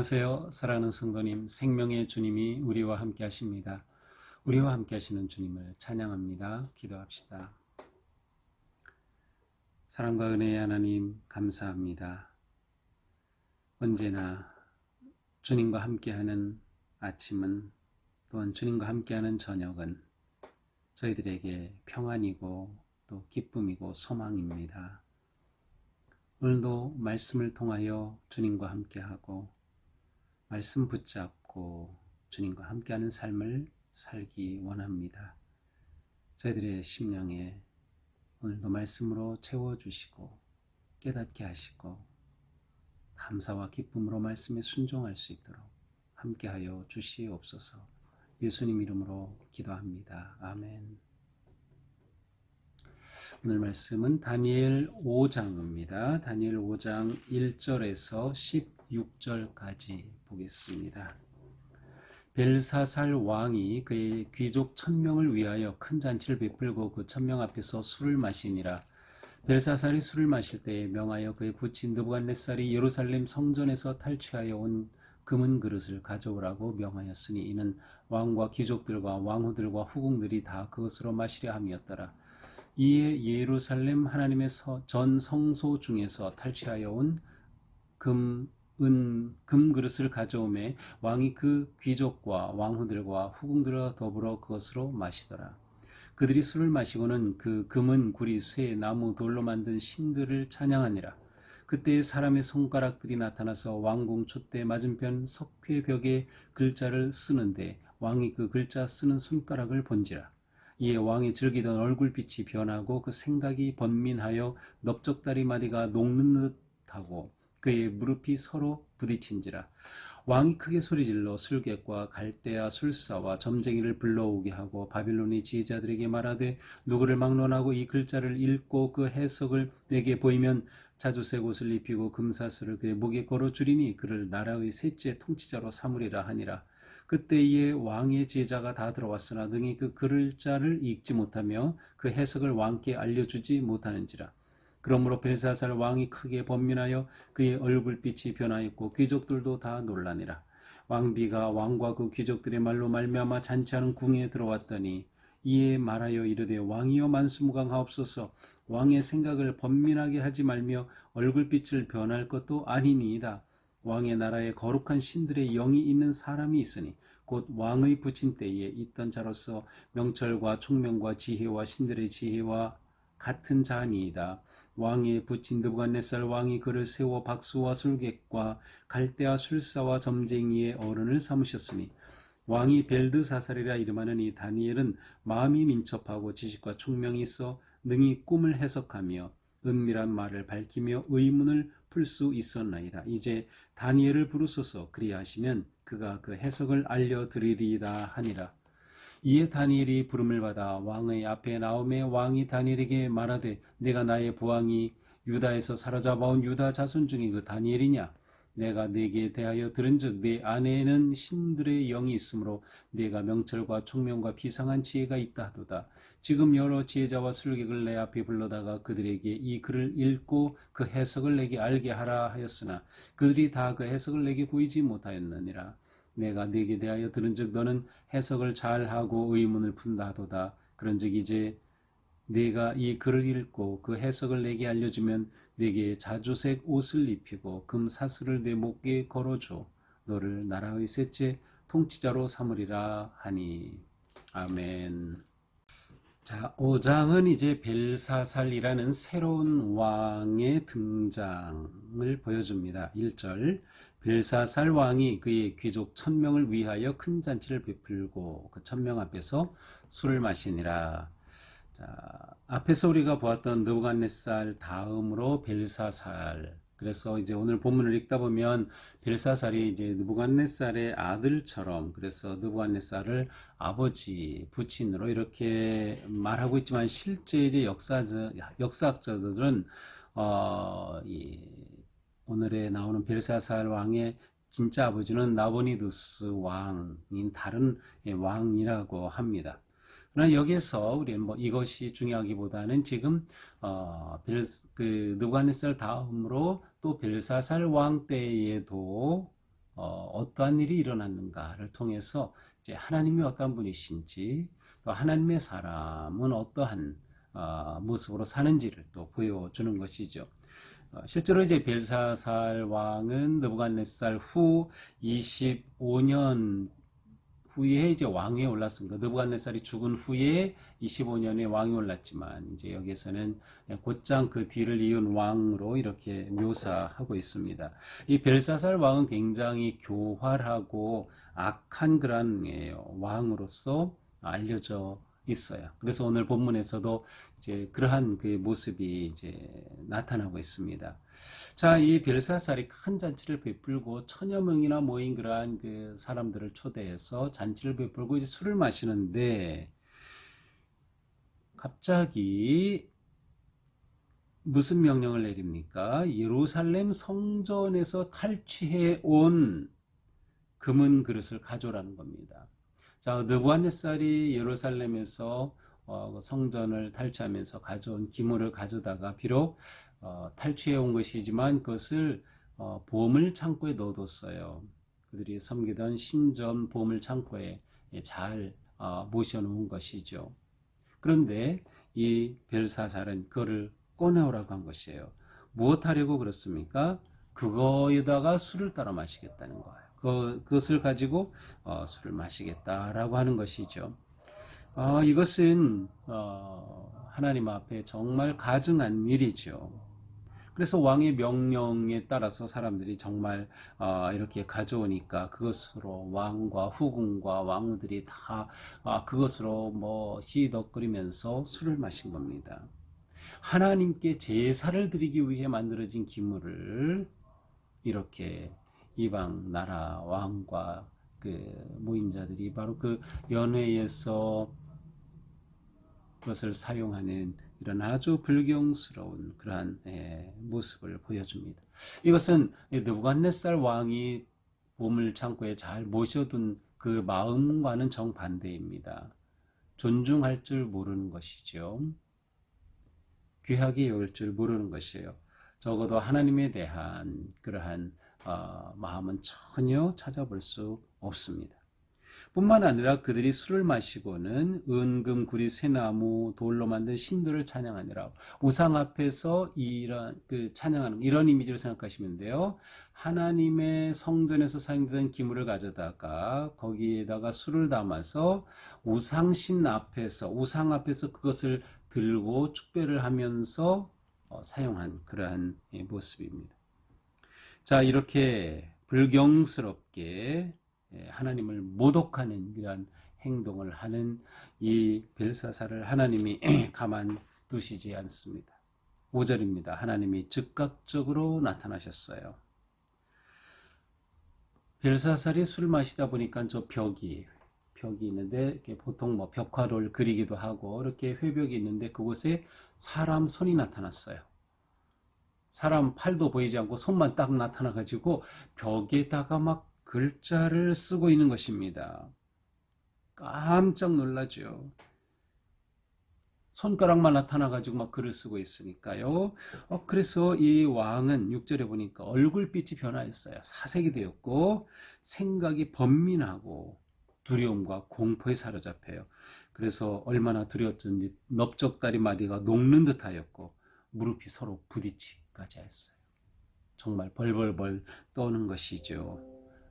안녕하세요. 사랑하는 성도님, 생명의 주님이 우리와 함께 하십니다. 우리와 함께 하시는 주님을 찬양합니다. 기도합시다. 사랑과 은혜의 하나님, 감사합니다. 언제나 주님과 함께하는 아침은 또한 주님과 함께하는 저녁은 저희들에게 평안이고 또 기쁨이고 소망입니다. 오늘도 말씀을 통하여 주님과 함께하고 말씀 붙잡고 주님과 함께하는 삶을 살기 원합니다. 저희들의 심령에 오늘도 말씀으로 채워주시고 깨닫게 하시고 감사와 기쁨으로 말씀에 순종할 수 있도록 함께하여 주시옵소서 예수님 이름으로 기도합니다. 아멘. 오늘 말씀은 다니엘 5장입니다. 다니엘 5장 1절에서 16절까지 보겠습니다. 벨사살 왕이 그의 귀족 천명을 위하여 큰 잔치를 베풀고 그 천명 앞에서 술을 마시니라. 벨사살이 술을 마실 때에 명하여 그의 부친 느부갓네살이 예루살렘 성전에서 탈취하여 온 금은 그릇을 가져오라고 명하였으니 이는 왕과 귀족들과 왕후들과 후궁들이 다 그것으로 마시려 함이었더라. 이에 예루살렘 하나님의 전 성소 중에서 탈취하여 온 금, 은, 금 그릇을 가져오매 왕이 그 귀족과 왕후들과 후궁들과 더불어 그것으로 마시더라. 그들이 술을 마시고는 그 금은 구리 쇠 나무 돌로 만든 신들을 찬양하니라. 그때 사람의 손가락들이 나타나서 왕궁 촛대 맞은편 석회 벽에 글자를 쓰는데 왕이 그 글자 쓰는 손가락을 본지라. 이에 왕이 즐기던 얼굴빛이 변하고 그 생각이 번민하여 넓적다리 마디가 녹는 듯하고 그의 무릎이 서로 부딪힌지라 왕이 크게 소리질러 술객과 갈대아 술사와 점쟁이를 불러오게 하고 바빌론의 지휘자들에게 말하되 누구를 막론하고 이 글자를 읽고 그 해석을 내게 보이면 자주색 옷을 입히고 금사슬을 그의 목에 걸어 주리니 그를 나라의 셋째 통치자로 삼으리라 하니라 그때에 왕의 제자가 다 들어왔으나 능히 그 글자를 읽지 못하며 그 해석을 왕께 알려주지 못하는지라. 그러므로 벨사살 왕이 크게 번민하여 그의 얼굴빛이 변하였고 귀족들도 다 놀라니라. 왕비가 왕과 그 귀족들의 말로 말미암아 잔치하는 궁에 들어왔더니 이에 말하여 이르되 왕이여 만수무강하옵소서 왕의 생각을 번민하게 하지 말며 얼굴빛을 변할 것도 아니니이다. 왕의 나라에 거룩한 신들의 영이 있는 사람이 있으니 곧 왕의 부친 때에 있던 자로서 명철과 총명과 지혜와 신들의 지혜와 같은 자니이다. 왕의 부친 느부갓네살 왕이 그를 세워 박수와 술객과 갈대와 술사와 점쟁이의 어른을 삼으셨으니 왕이 벨드사살이라 이름하는 이 다니엘은 마음이 민첩하고 지식과 총명이 있어 능히 꿈을 해석하며 은밀한 말을 밝히며 의문을 풀 수 있었나이다. 이제 다니엘을 부르소서 그리하시면 그가 그 해석을 알려드리리이다 하니라. 이에 다니엘이 부름을 받아 왕의 앞에 나오매 왕이 다니엘에게 말하되 내가 나의 부왕이 유다에서 사로잡아온 유다 자손 중에 그 다니엘이냐 내가 네게 대하여 들은즉 네 안에는 신들의 영이 있으므로 네가 명철과 총명과 비상한 지혜가 있다 하도다. 지금 여러 지혜자와 술객을 내 앞에 불러다가 그들에게 이 글을 읽고 그 해석을 내게 알게 하라 하였으나 그들이 다 그 해석을 내게 보이지 못하였느니라. 내가 네게 대하여 들은즉 너는 해석을 잘하고 의문을 푼다 하도다. 그런즉 이제 네가 이 글을 읽고 그 해석을 내게 알려주면 네게 자주색 옷을 입히고 금 사슬을 내 목에 걸어줘 너를 나라의 셋째 통치자로 삼으리라 하니 아멘. 자, 5장은 이제 벨사살이라는 새로운 왕의 등장을 보여줍니다. 1절 벨사살 왕이 그의 귀족 천명을 위하여 큰 잔치를 베풀고 그 천명 앞에서 술을 마시니라. 자, 앞에서 우리가 보았던 느부갓네살 다음으로 벨사살. 그래서 이제 오늘 본문을 읽다 보면 벨사살이 이제 느부갓네살의 아들처럼 그래서 느부갓네살을 아버지 부친으로 이렇게 말하고 있지만 실제 이제 역사적 역사학자들은 어, 이 오늘에 나오는 벨사살 왕의 진짜 아버지는 나보니두스 왕인 다른 왕이라고 합니다. 그러나 여기에서 우리는 뭐 이것이 중요하기보다는 지금 어, 벨, 그 느부갓네살 다음으로 또 벨사살 왕 때에도 어, 떠한 일이 일어났는가를 통해서 이제 하나님이 어떠한 분이신지 또 하나님의 사람은 어떠한 어, 모습으로 사는지를 또 보여주는 것이죠. 어, 실제로 이제 벨사살 왕은 느부갓네살 후 25년 후에 이제 왕위에 올랐습니다. 느부갓네살이 죽은 후에 25년에 왕이 올랐지만 이제 여기서는 곧장 그 뒤를 이은 왕으로 이렇게 묘사하고 있습니다. 이 벨사살 왕은 굉장히 교활하고 악한 그런 예, 왕으로서 알려져 있어요. 그래서 오늘 본문에서도 이제 그러한 그 모습이 이제 나타나고 있습니다. 자, 이 벨사살이 큰 잔치를 베풀고 천여 명이나 모인 그러한 그 사람들을 초대해서 잔치를 베풀고 이제 술을 마시는데 갑자기 무슨 명령을 내립니까? 예루살렘 성전에서 탈취해 온 금은 그릇을 가져라는 겁니다. 자, 느부갓네살이 예루살렘에서 어, 성전을 탈취하면서 가져온 기물을 가져다가 비록 어, 탈취해 온 것이지만 그것을 어, 보물 창고에 넣어뒀어요. 그들이 섬기던 신전 보물 창고에 잘 어, 모셔놓은 것이죠. 그런데 이 벨사살은 그거를 꺼내오라고 한 것이에요. 무엇 하려고 그렇습니까? 그거에다가 술을 따라 마시겠다는 거예요. 그, 그것을 가지고 어, 술을 마시겠다라고 하는 것이죠. 어, 이것은 어, 하나님 앞에 정말 가증한 일이죠. 그래서 왕의 명령에 따라서 사람들이 정말 어, 이렇게 가져오니까 그것으로 왕과 후궁과 왕들이 다 아, 그것으로 뭐 시덕거리면서 술을 마신 겁니다. 하나님께 제사를 드리기 위해 만들어진 기물을 이렇게 이방 나라 왕과 그 모임자들이 바로 그 연회에서 그것을 사용하는 이런 아주 불경스러운 그러한 예, 모습을 보여줍니다. 이것은 느부갓네살 왕이 보물 창고에 잘 모셔둔 그 마음과는 정반대입니다. 존중할 줄 모르는 것이죠. 귀하게 여길 줄 모르는 것이에요. 적어도 하나님에 대한 그러한 어, 마음은 전혀 찾아볼 수 없습니다. 뿐만 아니라 그들이 술을 마시고는 은금, 구리, 쇠나무, 돌로 만든 신들을 찬양하니라. 우상 앞에서 이런 그 찬양하는 이런 이미지를 생각하시면 돼요. 하나님의 성전에서 사용되던 기물을 가져다가 거기에다가 술을 담아서 우상신 앞에서 우상 앞에서 그것을 들고 축배를 하면서 어, 사용한 그러한 모습입니다. 자, 이렇게 불경스럽게 예, 하나님을 모독하는 이러한 행동을 하는 이 벨사사를 하나님이 가만 두시지 않습니다. 5절입니다. 하나님이 즉각적으로 나타나셨어요. 벨사살이 술 마시다 보니까 저 벽이 벽이 있는데 보통 뭐 벽화를 그리기도 하고 이렇게 회벽이 있는데 그곳에 사람 손이 나타났어요. 사람 팔도 보이지 않고 손만 딱 나타나 가지고 벽에다가 막 글자를 쓰고 있는 것입니다. 깜짝 놀라죠. 손가락만 나타나가지고 막 글을 쓰고 있으니까요. 어, 그래서 이 왕은 6절에 보니까 얼굴빛이 변화했어요. 사색이 되었고, 생각이 번민하고, 두려움과 공포에 사로잡혀요. 그래서 얼마나 두려웠던지 넓적다리 마디가 녹는 듯 하였고, 무릎이 서로 부딪히 기까지 했어요. 정말 벌벌벌 떠는 것이죠.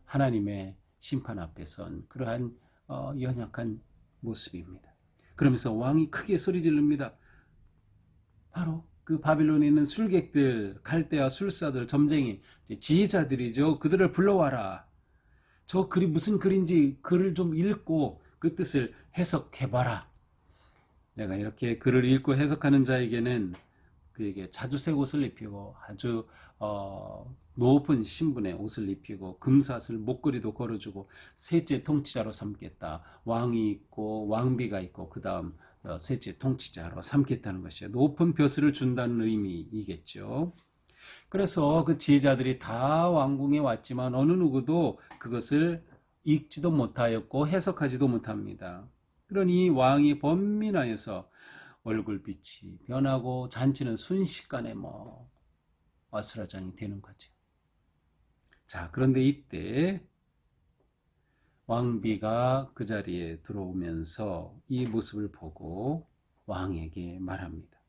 하나님의 심판 앞에 선 그러한 어, 연약한 모습입니다. 그러면서 왕이 크게 소리 지릅니다. 바로 그 바빌론에 있는 술객들, 갈대와 술사들, 점쟁이, 지혜자들이죠. 그들을 불러와라. 저 글이 무슨 글인지 글을 좀 읽고 그 뜻을 해석해봐라. 내가 이렇게 글을 읽고 해석하는 자에게는 그에게 자주색 옷을 입히고 아주 어, 높은 신분의 옷을 입히고 금사슬 목걸이도 걸어주고 셋째 통치자로 삼겠다. 왕이 있고 왕비가 있고 그 다음 어, 셋째 통치자로 삼겠다는 것이에요. 높은 벼슬을 준다는 의미이겠죠. 그래서 그 지혜자들이 다 왕궁에 왔지만 어느 누구도 그것을 읽지도 못하였고 해석하지도 못합니다. 그러니 왕이 번민하여서 얼굴빛이 변하고 잔치는 순식간에 뭐 아수라장이 되는 거죠. 자, 그런데 이때 왕비가 그 자리에 들어오면서 이 모습을 보고 왕에게 말합니다.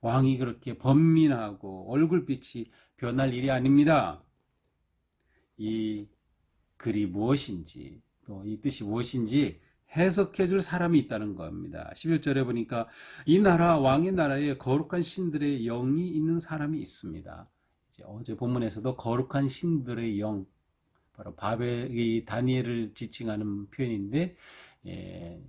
왕이 그렇게 번민하고 얼굴빛이 변할 일이 아닙니다. 이 글이 무엇인지 또 이 뜻이 무엇인지 해석해 줄 사람이 있다는 겁니다. 11절에 보니까 이 나라 왕의 나라에 거룩한 신들의 영이 있는 사람이 있습니다. 이제 어제 본문에서도 거룩한 신들의 영 바로 바벨이 다니엘을 지칭하는 표현인데 예,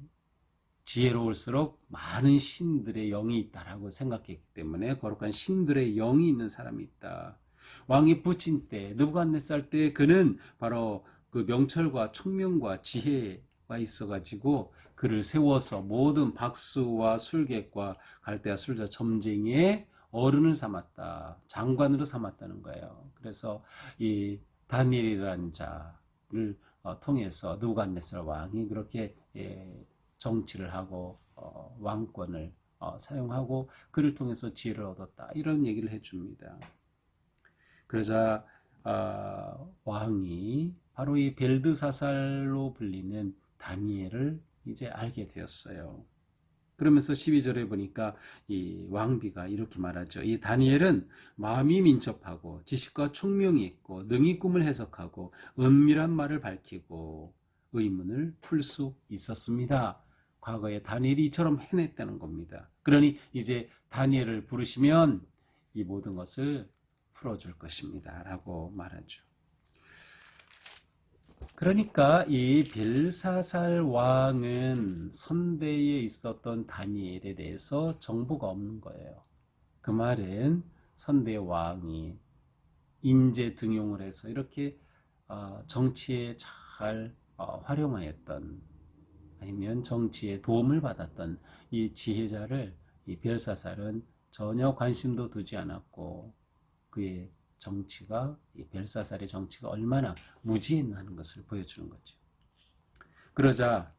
지혜로울수록 많은 신들의 영이 있다라고 생각했기 때문에 거룩한 신들의 영이 있는 사람이 있다. 왕이 붙인 때 느부갓네살 때 그는 바로 그 명철과 총명과 지혜가 있어가지고 그를 세워서 모든 박수와 술객과 갈대아 술자 점쟁이의 어른을 삼았다. 장관으로 삼았다는 거예요. 그래서 이 다니엘이라는 자를 어, 통해서 느부갓네살 왕이 그렇게 예, 정치를 하고 어, 왕권을 어, 사용하고 그를 통해서 지혜를 얻었다. 이런 얘기를 해줍니다. 그러자 아, 왕이 바로 이 벨드사살로 불리는 다니엘을 이제 알게 되었어요. 그러면서 12절에 보니까 이 왕비가 이렇게 말하죠. 이 다니엘은 마음이 민첩하고 지식과 총명이 있고 능히 꿈을 해석하고 은밀한 말을 밝히고 의문을 풀 수 있었습니다. 과거에 다니엘이 이처럼 해냈다는 겁니다. 그러니 이제 다니엘을 부르시면 이 모든 것을 풀어줄 것입니다. 라고 말하죠. 그러니까 이 벨사살 왕은 선대에 있었던 다니엘에 대해서 정보가 없는 거예요. 그 말은 선대 왕이 인재 등용을 해서 이렇게 어, 정치에 잘 어, 활용하였던 아니면 정치에 도움을 받았던 이 지혜자를 이 벨사살은 전혀 관심도 두지 않았고 그의 정치가 이 벨사살의 정치가 얼마나 무지했나는 것을 보여주는 거죠. 그러자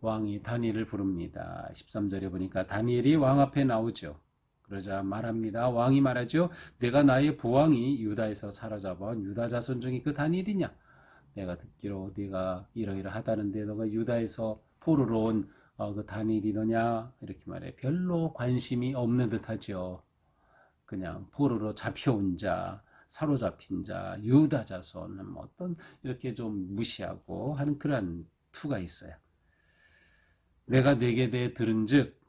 왕이 다니엘을 부릅니다. 13절에 보니까 다니엘이 왕 앞에 나오죠. 그러자 말합니다. 왕이 말하죠. 내가 나의 부왕이 유다에서 사로잡아온 유다 자손 중에 그 다니엘이냐? 내가 듣기로 네가 이러이러하다는데 너가 유다에서 포로로 온 어, 그 다니엘이 너냐? 이렇게 말해. 별로 관심이 없는 듯하죠. 그냥 포로로 잡혀온 자, 사로잡힌 자, 유다 자손, 뭐 어떤 이렇게 좀 무시하고 한 그런 투가 있어요. 내가 내게 대해 들은즉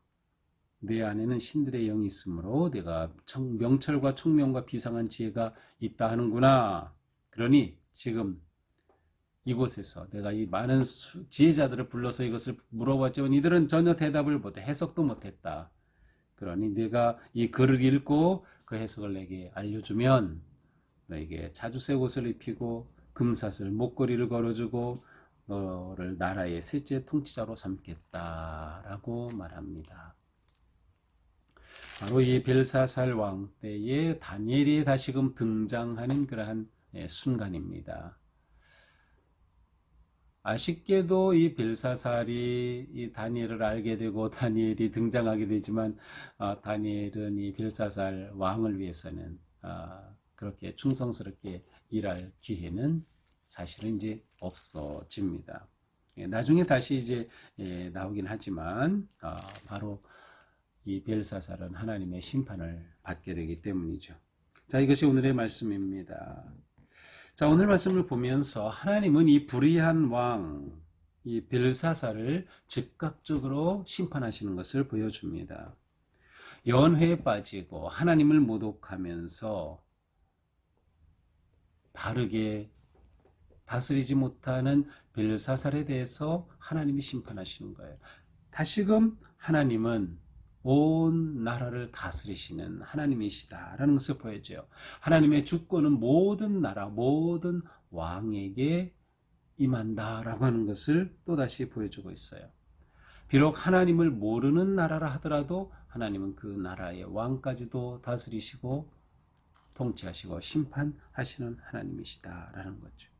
내 안에는 신들의 영이 있으므로 내가 청, 명철과 총명과 비상한 지혜가 있다 하는구나. 그러니 지금 이곳에서 내가 이 많은 수, 지혜자들을 불러서 이것을 물어봤지만 이들은 전혀 대답을 못해 해석도 못했다. 그러니 내가 이 글을 읽고 그 해석을 내게 알려주면 너에게 자주새 옷을 입히고 금사슬 목걸이를 걸어주고 너를 나라의 셋째 통치자로 삼겠다라고 말합니다. 바로 이 벨사살 왕 때에 다니엘이 다시금 등장하는 그러한 예, 순간입니다. 아쉽게도 이 벨사살이 이 다니엘을 알게 되고 다니엘이 등장하게 되지만 아, 다니엘은 이 벨사살 왕을 위해서는 아, 그렇게 충성스럽게 일할 기회는 사실은 이제 없어집니다. 예, 나중에 다시 이제 예, 나오긴 하지만 아, 바로 이 벨사살은 하나님의 심판을 받게 되기 때문이죠. 자, 이것이 오늘의 말씀입니다. 자, 오늘 말씀을 보면서 하나님은 이 불의한 왕, 이 벨사사를 즉각적으로 심판하시는 것을 보여줍니다. 연회에 빠지고 하나님을 모독하면서 바르게 다스리지 못하는 벨사살에 대해서 하나님이 심판하시는 거예요. 다시금 하나님은 온 나라를 다스리시는 하나님이시다라는 것을 보여줘요. 하나님의 주권은 모든 나라, 모든 왕에게 임한다라고 하는 것을 또다시 보여주고 있어요. 비록 하나님을 모르는 나라라 하더라도 하나님은 그 나라의 왕까지도 다스리시고 통치하시고 심판하시는 하나님이시다라는 거죠.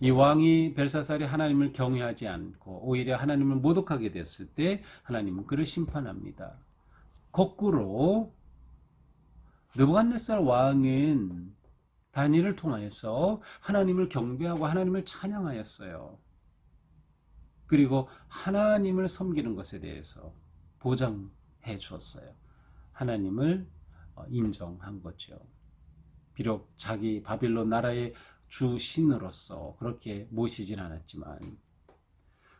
이 왕이 벨사살이 하나님을 경외하지 않고 오히려 하나님을 모독하게 됐을 때 하나님은 그를 심판합니다. 거꾸로 느부갓네살 왕은 다니엘을 통하여서 하나님을 경배하고 하나님을 찬양하였어요. 그리고 하나님을 섬기는 것에 대해서 보장해 주었어요. 하나님을 어, 인정한 거죠. 비록 자기 바빌론 나라의 주 신으로서 그렇게 모시진 않았지만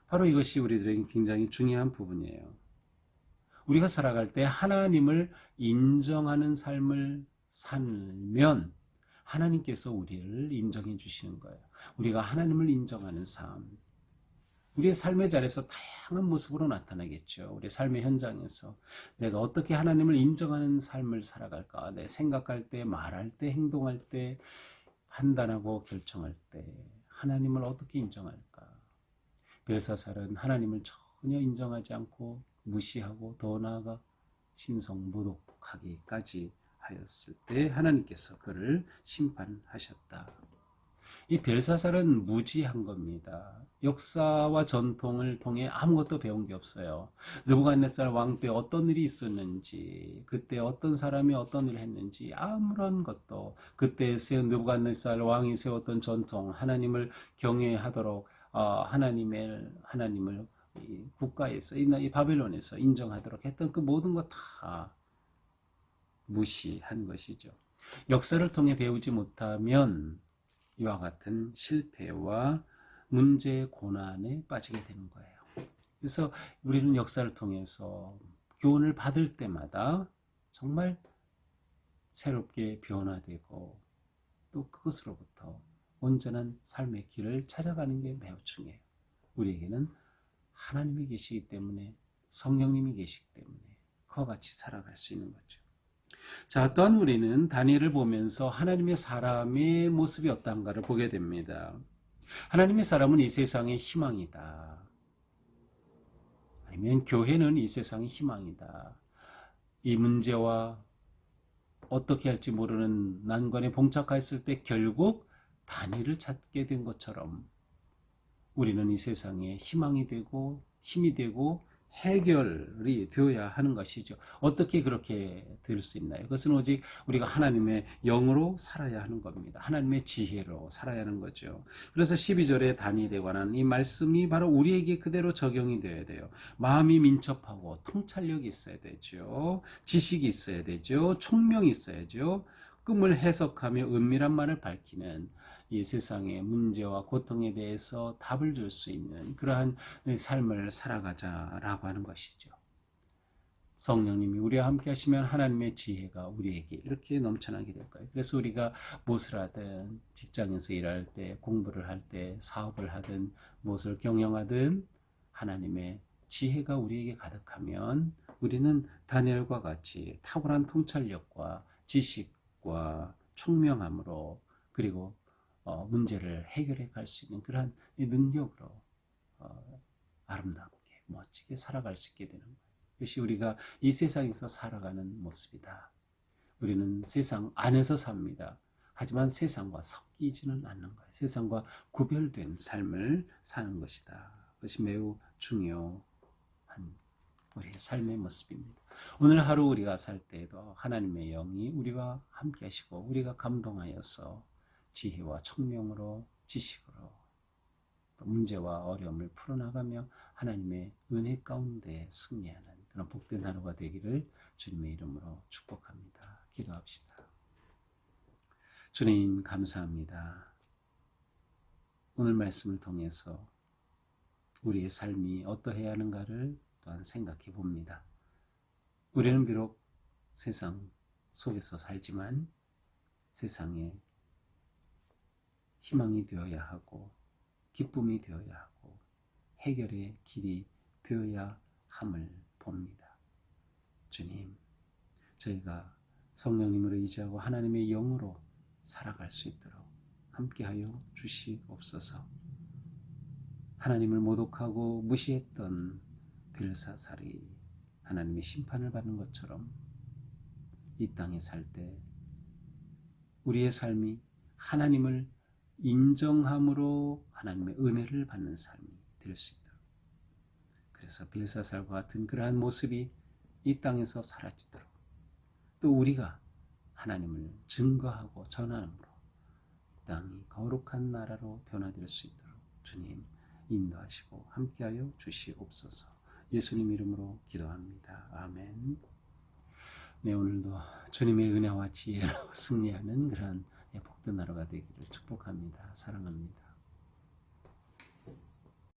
바로 이것이 우리들에게 굉장히 중요한 부분이에요. 우리가 살아갈 때 하나님을 인정하는 삶을 살면 하나님께서 우리를 인정해 주시는 거예요. 우리가 하나님을 인정하는 삶. 우리의 삶의 자리에서 다양한 모습으로 나타나겠죠. 우리 삶의 현장에서 내가 어떻게 하나님을 인정하는 삶을 살아갈까? 내 생각할 때, 말할 때, 행동할 때, 판단하고 결정할 때 하나님을 어떻게 인정할까? 벨사살은 하나님을 전혀 인정하지 않고 무시하고 더 나아가 신성모독하기까지 하였을 때 하나님께서 그를 심판하셨다. 이 벨사살은 무지한 겁니다. 역사와 전통을 통해 아무것도 배운 게 없어요. 느부갓네살 왕 때 어떤 일이 있었는지, 그때 어떤 사람이 어떤 일을 했는지 아무런 것도 그때 세운 느부갓네살 왕이 세웠던 전통, 하나님을 경외하도록 어, 하나님의 하나님을 국가에서 이 바벨론에서 인정하도록 했던 그 모든 것 다 무시한 것이죠. 역사를 통해 배우지 못하면 이와 같은 실패와 문제 고난에 빠지게 되는 거예요. 그래서 우리는 역사를 통해서 교훈을 받을 때마다 정말 새롭게 변화되고 또 그것으로부터 온전한 삶의 길을 찾아가는 게 매우 중요해요. 우리에게는 하나님이 계시기 때문에 성령님이 계시기 때문에 그와 같이 살아갈 수 있는 거죠. 자, 또한 우리는 다니엘을 보면서 하나님의 사람의 모습이 어떤가를 보게 됩니다. 하나님의 사람은 이 세상의 희망이다. 아니면 교회는 이 세상의 희망이다. 이 문제와 어떻게 할지 모르는 난관에 봉착하였을 때 결국 단위를 찾게 된 것처럼 우리는 이 세상에 희망이 되고 힘이 되고 해결이 되어야 하는 것이죠. 어떻게 그렇게 될 수 있나요? 그것은 오직 우리가 하나님의 영으로 살아야 하는 겁니다. 하나님의 지혜로 살아야 하는 거죠. 그래서 12절에 다니엘에 관한 이 말씀이 바로 우리에게 그대로 적용이 되어야 돼요. 마음이 민첩하고 통찰력이 있어야 되죠. 지식이 있어야 되죠. 총명이 있어야죠. 꿈을 해석하며 은밀한 말을 밝히는 이 세상의 문제와 고통에 대해서 답을 줄 수 있는 그러한 삶을 살아가자라고 하는 것이죠. 성령님이 우리와 함께 하시면 하나님의 지혜가 우리에게 이렇게 넘쳐나게 될 거예요. 그래서 우리가 무엇을 하든 직장에서 일할 때, 공부를 할 때, 사업을 하든 무엇을 경영하든 하나님의 지혜가 우리에게 가득하면 우리는 다니엘과 같이 탁월한 통찰력과 지식과 총명함으로 그리고 어, 문제를 해결해 갈 수 있는 그러한 능력으로 어, 아름답게 멋지게 살아갈 수 있게 되는 거예요. 그것이 우리가 이 세상에서 살아가는 모습이다. 우리는 세상 안에서 삽니다. 하지만 세상과 섞이지는 않는 거예요. 세상과 구별된 삶을 사는 것이다. 그것이 매우 중요한 우리의 삶의 모습입니다. 오늘 하루 우리가 살 때에도 하나님의 영이 우리와 함께 하시고 우리가 감동하여서 지혜와 총명으로 지식으로 문제와 어려움을 풀어나가며 하나님의 은혜 가운데 승리하는 그런 복된 하루가 되기를 주님의 이름으로 축복합니다. 기도합시다. 주님 감사합니다. 오늘 말씀을 통해서 우리의 삶이 어떠해야 하는가를 또한 생각해 봅니다. 우리는 비록 세상 속에서 살지만 세상에 희망이 되어야 하고 기쁨이 되어야 하고 해결의 길이 되어야 함을 봅니다. 주님, 저희가 성령님으로 의지하고 하나님의 영으로 살아갈 수 있도록 함께하여 주시옵소서. 하나님을 모독하고 무시했던 벨사살이 하나님의 심판을 받는 것처럼 이 땅에 살 때 우리의 삶이 하나님을 인정함으로 하나님의 은혜를 받는 삶이 될 수 있다. 그래서 빌사살과 같은 그러한 모습이 이 땅에서 사라지도록 또 우리가 하나님을 증거하고 전하므로 땅이 거룩한 나라로 변화될 수 있도록 주님 인도하시고 함께하여 주시옵소서. 예수님 이름으로 기도합니다. 아멘. 네, 오늘도 주님의 은혜와 지혜로 승리하는 그런 예, 복된 나라가 되기를 축복합니다. 사랑합니다.